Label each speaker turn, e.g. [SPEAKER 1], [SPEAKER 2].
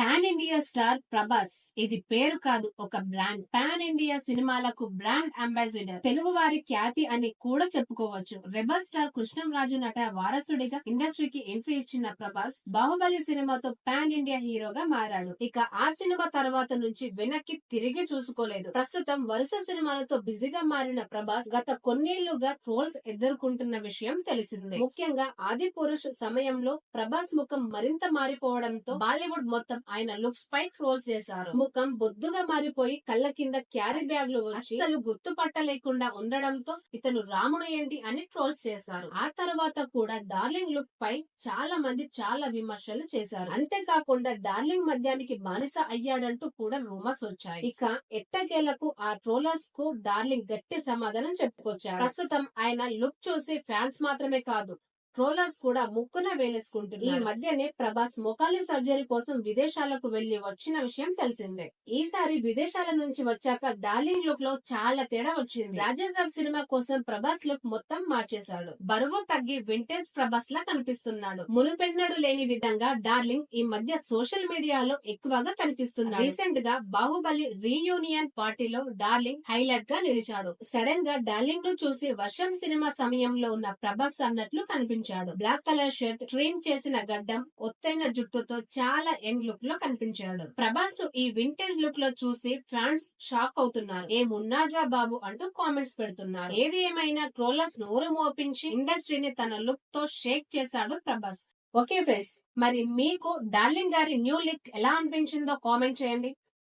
[SPEAKER 1] Pan India star Prabhas. ఇది పేరు కాదు ఒక బ్రాండ్. పాన్ ఇండియా సినిమాలకు బ్రాండ్ అంబాసిడర్. తెలుగు వారి ఖ్యాతి అని కూడా చెప్పుకోవచ్చు. రెబల్ స్టార్ కృష్ణంరాజు నట వారసుడిగా ఇండస్ట్రీకి ఎంట్రీ ఇచ్చిన ప్రభాస్ బాహుబలి సినిమాతో పాన్ ఇండియా హీరోగా మారాడు. ఇక ఆ సినిమా తర్వాత నుంచి వెనక్కి తిరిగి చూసుకోలేదు. ప్రస్తుతం వరుస సినిమాలతో బిజీగా మారిన ప్రభాస్ గత కొన్నేళ్ళుగా ట్రోల్స్ ఎదుర్కొంటున్న విషయం తెలిసిందే. ముఖ్యంగా ఆది పురుష్ సమయంలో ప్రభాస్ ముఖం మరింత మారిపోవడంతో బాలీవుడ్ మొత్తం ఆయన లుక్స్ పై ట్రోల్స్ చేశారు. ముఖం బొద్దుగా మారిపోయి కళ్ళ కింద క్యారీ బ్యాగ్లు అసలు గుర్తుపట్టలేకుండా ఉండడంతో ఇతను రాముడు ఏంటి అని ట్రోల్స్ చేశారు. ఆ తర్వాత కూడా డార్లింగ్ లుక్ పై చాలా మంది చాలా విమర్శలు చేశారు. అంతేకాకుండా డార్లింగ్ మద్యానికి బానిస అయ్యాడంటూ కూడా రూమర్స్ వచ్చాయి. ఇక ఎట్టకేలకు ఆ ట్రోలర్స్కు డార్లింగ్ గట్టి సమాధానం చెప్పుకొచ్చాడు. ప్రస్తుతం ఆయన లుక్ చూసి ఫ్యాన్స్ మాత్రమే కాదు ట్రోలర్స్ కూడా ముక్కున వేలేసుకుంటున్నారు. ఈ మధ్యనే ప్రభాస్ మొకాలి సర్జరీ కోసం విదేశాలకు వెళ్ళి వచ్చిన విషయం తెలిసిందే. ఈసారి విదేశాల నుంచి వచ్చాక డార్లింగ్ లుక్లో చాలా తేడా వచ్చింది. రాజ్యసభ సినిమా కోసం ప్రభాస్ లుక్ మొత్తం మార్చేశాడు. బరువు తగ్గి వింటేజ్ ప్రభాస్ లా కనిపిస్తున్నాడు. మునుపెన్నడు లేని విధంగా డార్లింగ్ ఈ మధ్య సోషల్ మీడియాలో ఎక్కువగా కనిపిస్తున్నాడు. రీసెంట్గా బాహుబలి రీయూనియన్ పార్టీలో డార్లింగ్ హైలైట్గా నిలిచాడు. సడన్గా డార్లింగ్ను చూసి వర్షం సినిమా సమయంలో ఉన్న ప్రభాస్ అన్నట్లు కనిపించాడు. బ్లాక్ కలర్ షర్ట్ ట్రిమ్ చేసిన గడ్డం ఒత్తైన జుట్టుతో చాలా యంగ్ లుక్లో కనిపించాడు. ప్రభాస్ను ఈ వింటేజ్ లుక్లో చూసి ఫ్యాన్స్ షాక్ అవుతున్నారు. ఏమున్నాడ్రా బాబు? అంటూ కామెంట్స్ పెడుతున్నారు. ఏది ఏమైనా ట్రోలర్స్ నోరు మోపించి ఇండస్ట్రీని తన లుక్తో షేక్ చేశాడు ప్రభాస్. ఓకే ఫ్రెండ్స్ మరి మీకు డార్లింగ్ గారి న్యూ లుక్ ఎలా అనిపించిందో కామెంట్ చేయండి.